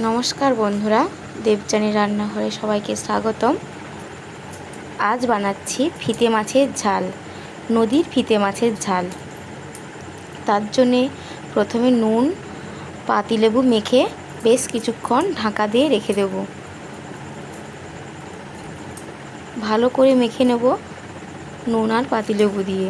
নমস্কার বন্ধুরা, দেবযানী রান্নাঘরে সবাইকে স্বাগতম। আজ বানাচ্ছি ফিতে মাছের ঝাল, নদীর ফিতে মাছের ঝাল। তার জন্যে প্রথমে নুন, পাতিলেবু মেখে বেশ কিছুক্ষণ ঢাকা দিয়ে রেখে দেব। ভালো করে মেখে নেব নুন আর পাতিলেবু দিয়ে।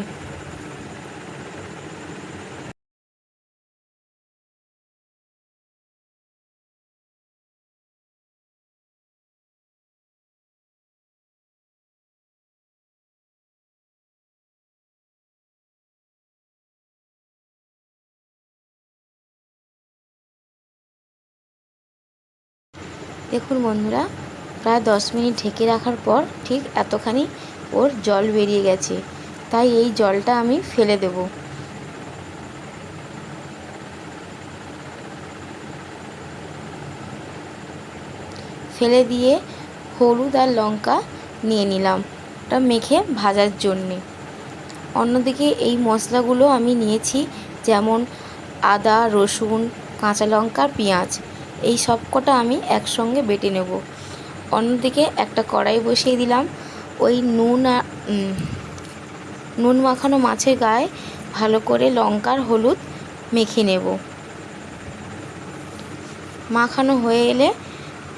দেখুন বন্ধুরা, প্রায় দশ মিনিট ঢেকে রাখার পর ঠিক এতখানি ওর জল বেরিয়ে গেছে। তাই এই জলটা আমি ফেলে দেব। ফেলে দিয়ে হলুদ আর লঙ্কা নিয়ে নিলাম। ওটা মেখে ভাজার জন্যে। অন্যদিকে এই মশলাগুলো আমি নিয়েছি যেমন আদা, রসুন, কাঁচা লঙ্কা, পেঁয়াজ। এই সব কটা আমি একসঙ্গে বেটে নেব। অন্যদিকে একটা কড়াই বসিয়ে দিলাম। ওই নুন নুন মাখানো মাছের গায়ে ভালো করে লঙ্কার হলুদ মেখে নেব। মাখানো হয়ে এলে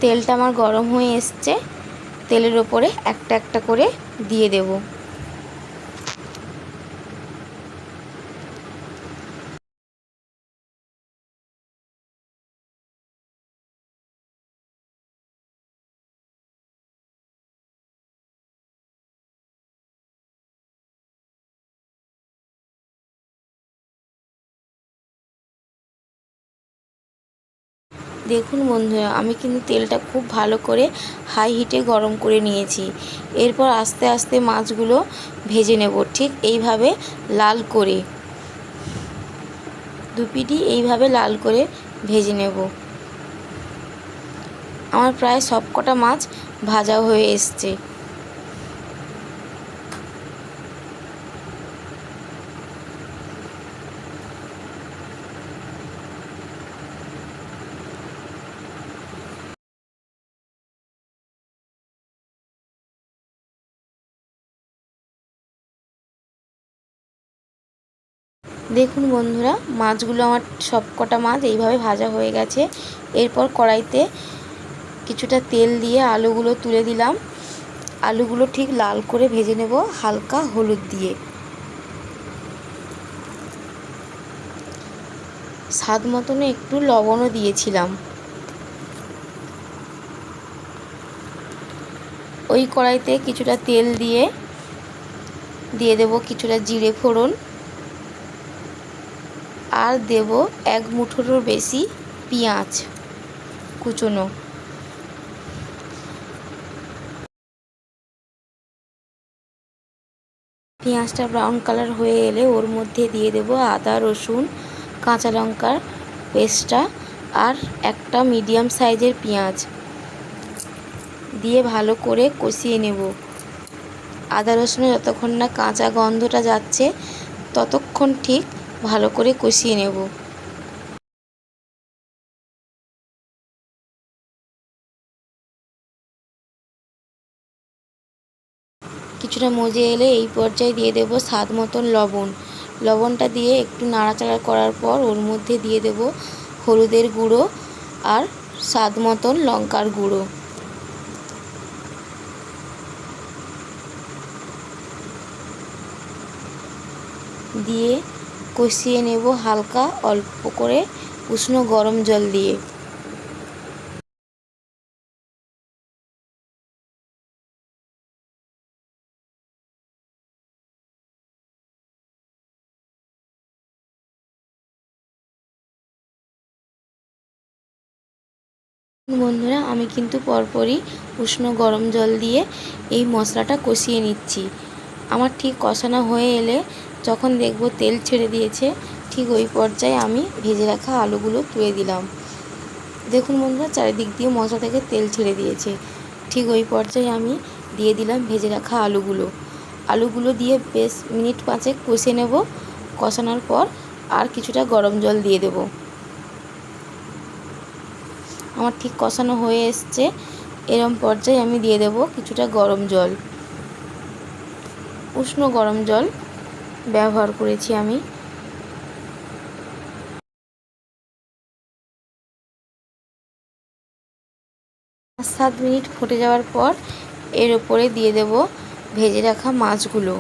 তেলটা আমার গরম হয়ে এসছে। তেলের ওপরে একটা একটা করে দিয়ে দেবো। দেখুন বন্ধুরা, আমি কিন্তু তেলটা খুব ভালো করে হাই হিটে গরম করে নিয়েছি। এরপর আস্তে আস্তে মাছগুলো ভেজে নেব, ঠিক এইভাবে লাল করে। দুপিটি এইভাবে লাল করে ভেজে নেব। আমার প্রায় সব কটা মাছ ভাজা হয়ে এসছে। দেখুন বন্ধুরা, মাছগুলো আমার সব কটা মাছ এইভাবে ভাজা হয়ে গেছে। এরপর কড়াইতে কিছুটা তেল দিয়ে আলুগুলো তুলে দিলাম। আলুগুলো ঠিক লাল করে ভেজে নেব, হালকা হলুদ দিয়ে। স্বাদ মতন একটু লবণও দিয়েছিলাম। ওই কড়াইতে কিছুটা তেল দিয়ে দিয়ে দেব কিছুটা জিরে ফোড়ন। আর দেব এক মুঠোরও বেশি পেঁয়াজ কুচোনো। পেঁয়াজটা ব্রাউন কালার হয়ে এলে ওর মধ্যে দিয়ে দেব আদা, রসুন, কাঁচা লঙ্কার পেস্টটা আর একটা মিডিয়াম সাইজের পেঁয়াজ। দিয়ে ভালো করে কষিয়ে নেব। আদা, রসুনের যতক্ষণ না কাঁচা গন্ধটা যাচ্ছে, ততক্ষণ ঠিক ভালো করে কষিয়ে নেব। কিছুটা মজে এলে এই পর্যায়ে দিয়ে দেব স্বাদ মতন লবণ। লবণটা দিয়ে একটু নাড়াচাড়া করার পর ওর মধ্যে দিয়ে দেব হলুদের গুঁড়ো আর স্বাদ মতন লঙ্কার গুঁড়ো। দিয়ে কষিয়ে নেব হালকা অল্প করে উষ্ণ গরম জল দিয়ে। বন্ধুরা, আমি কিন্তু পরপরই উষ্ণ গরম জল দিয়ে এই মশলাটা কষিয়ে নিচ্ছি। আমার ঠিক কষানো হয়ে এলে যখন দেখব তেল ছেড়ে দিয়েছে, ঠিক ওই পর্যায়ে আমি ভেজে রাখা আলুগুলো তুলে দিলাম। দেখুন বন্ধুরা, চারিদিক দিয়ে মশলা থেকে তেল ছেড়ে দিয়েছে। ঠিক ওই পর্যায়ে আমি দিয়ে দিলাম ভেজে রাখা আলুগুলো। আলুগুলো দিয়ে বেশ মিনিট পাঁচেক কষে নেব। কষানোর পর আর কিছুটা গরম জল দিয়ে দেব। আমার ঠিক কষানো হয়ে এসছে। এরম পর্যায়ে আমি দিয়ে দেব কিছুটা গরম জল। উষ্ণ গরম জল। ব্যবহার করেছি আমি। সাত মিনিট ফুটে যাওয়ার পর এর ওপরে দিয়ে দেব ভেজে রাখা মাছগুলো।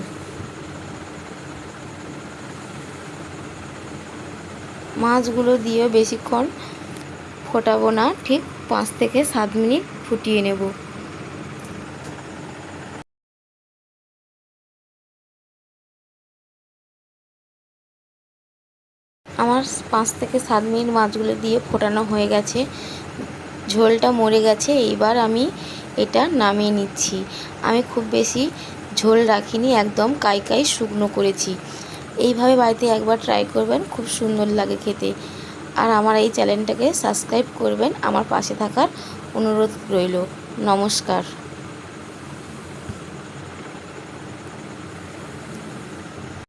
মাছগুলো দিয়ে বেশিক্ষণ ফোটাবো না, ঠিক পাঁচ থেকে সাত মিনিট ফুটিয়ে নেব। আমার পাঁচ থেকে সাত মিনিট মাছগুলো দিয়ে ফোটানো হয়ে গেছে। ঝোলটা মরে গেছে, এইবার আমি এটা নামিয়ে নিচ্ছি। আমি খুব বেশি ঝোল রাখিনি, একদম কাই কাই শুকনো করেছি। এইভাবে বাড়িতে একবার ট্রাই করবেন, খুব সুন্দর লাগে খেতে। আর আমার এই চ্যানেলটাকে সাবস্ক্রাইব করবেন, আমার পাশে থাকার অনুরোধ রইল। নমস্কার।